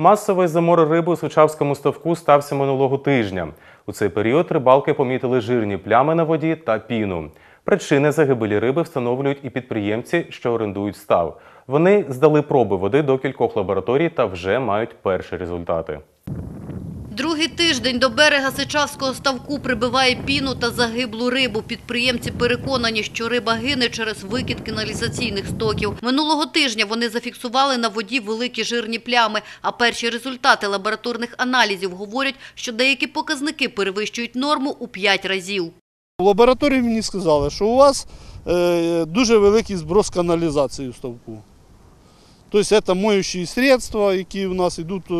Масовий замор риби у Сучавському ставку стався минулого тижня. У цей період рибалки помітили жирні плями на воді та піну. Причини загибелі риби встановлюють і підприємці, що орендують став. Вони здали проби води до кількох лабораторій та вже мають перші результати. Другий тиждень до берега Сичавського ставку прибиває піну та загиблу рибу. Підприємці переконані, що риба гине через викид каналізаційних стоків. Минулого тижня вони зафіксували на воді великі жирні плями, а перші результати лабораторних аналізів говорять, що деякі показники перевищують норму у 5 разів. В лабораторії мені сказали, що у вас е, дуже великий зброс каналізації в ставку. Тобто це моючі средства, які у нас йдуть е,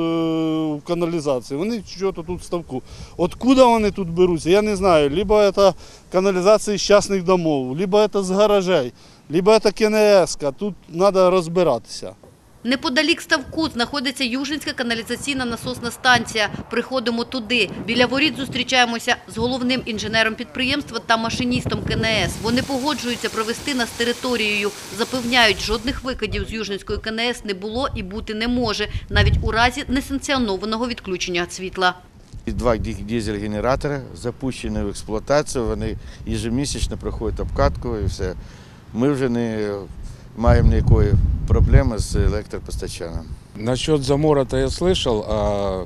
в каналізації, вони чого тут ставку. Откуда вони тут беруться, я не знаю. Либо це каналізація з частних домов, либо це з гаражей, либо це КНС. Тут треба розбиратися. Неподалік ставку знаходиться Южинська каналізаційна насосна станція. Приходимо туди. Біля воріт зустрічаємося з головним інженером підприємства та машиністом КНС. Вони погоджуються провести нас територією. Запевняють, жодних викидів з Южинської КНС не було і бути не може, навіть у разі несанкціонованого відключення світла. Два ді- дизель-генератори запущені в експлуатацію, вони ежемісячно проходять обкатку і все. Ми вже не маємо ніякої проблеми з електропостачанням. Насчет замора-то я слышал, а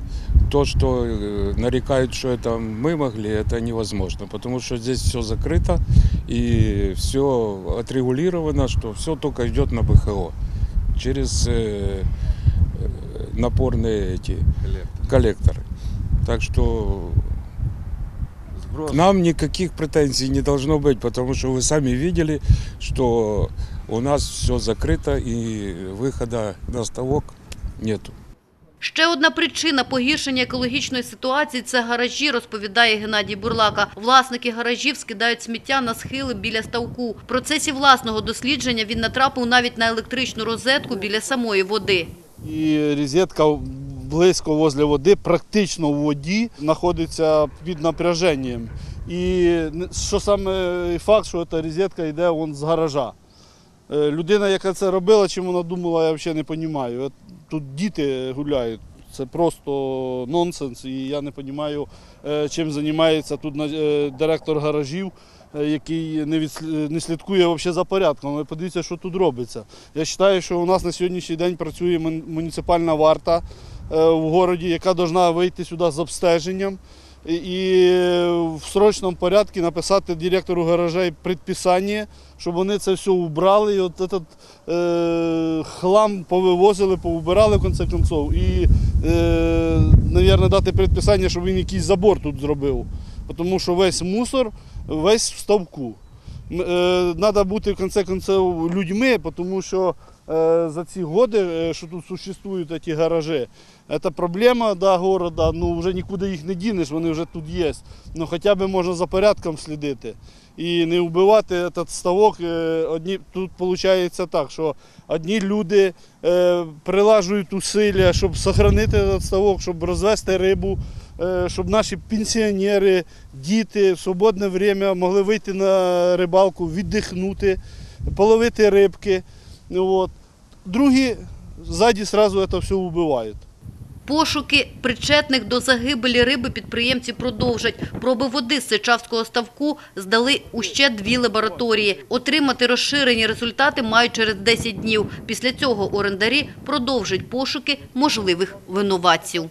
то, что э, нарекают, что это мы могли, это невозможно, потому что здесь все закрыто и все отрегулировано, что все только идет на БХО через э, э, напорные эти коллекторы. Так что Зброс. к нам никаких претензий не должно быть, потому что вы сами видели, что у нас все закрыто и выхода на ставок нету. Ще одна причина погіршення екологічної ситуації – це гаражі, розповідає Геннадій Бурлака. Власники гаражів скидають сміття на схили біля ставку. В процесі власного дослідження він натрапив навіть на електричну розетку біля самої води. І розетка близько возле води, практично в воді, знаходиться під напряженням. І що саме факт, що ця розетка йде вон з гаража. Е, Людина, яка це робила, чим вона думала, я взагалі не розумію. Тут діти гуляють. Це просто нонсенс, і я не розумію, е, чим займається тут е, директор гаражів, який не, відслі- не слідкує взагалі за порядком. Ви подивіться, що тут робиться. Я вважаю, що у нас на сьогоднішній день працює муніципальна варта в місті, яка повинна вийти сюди з обстеженням і- в срочному порядку написати директору гаражей предписання, щоб вони це все убрали. І от этот, е, хлам повивозили, поубирали в кінці кінців. І, е, мабуть, дати предписання, щоб він якийсь забор тут зробив. Тому що весь мусор весь в ставку. Треба бути в кінці кінців людьми, тому що за ці роки, е, що тут существують ці гаражі, це проблема да, города, ну вже нікуди їх не дінеш, вони вже тут є. Ну хоча б можна за порядком слідити і не вбивати цей ставок. Е, Одні, тут виходить так, що одні люди е, прилажують усилля, щоб зберігати цей ставок, щоб розвести рибу, е, щоб наші пенсіонери, діти в свободне время могли вийти на рибалку, віддихнути, половити рибки. Ну, От. Другі ззаді одразу це все вбивають. Пошуки причетних до загибелі риби підприємці продовжать. Проби води з Сичавського ставку здали у ще дві лабораторії. Отримати розширені результати мають через 10 днів. Після цього орендарі продовжать пошуки можливих винуватців.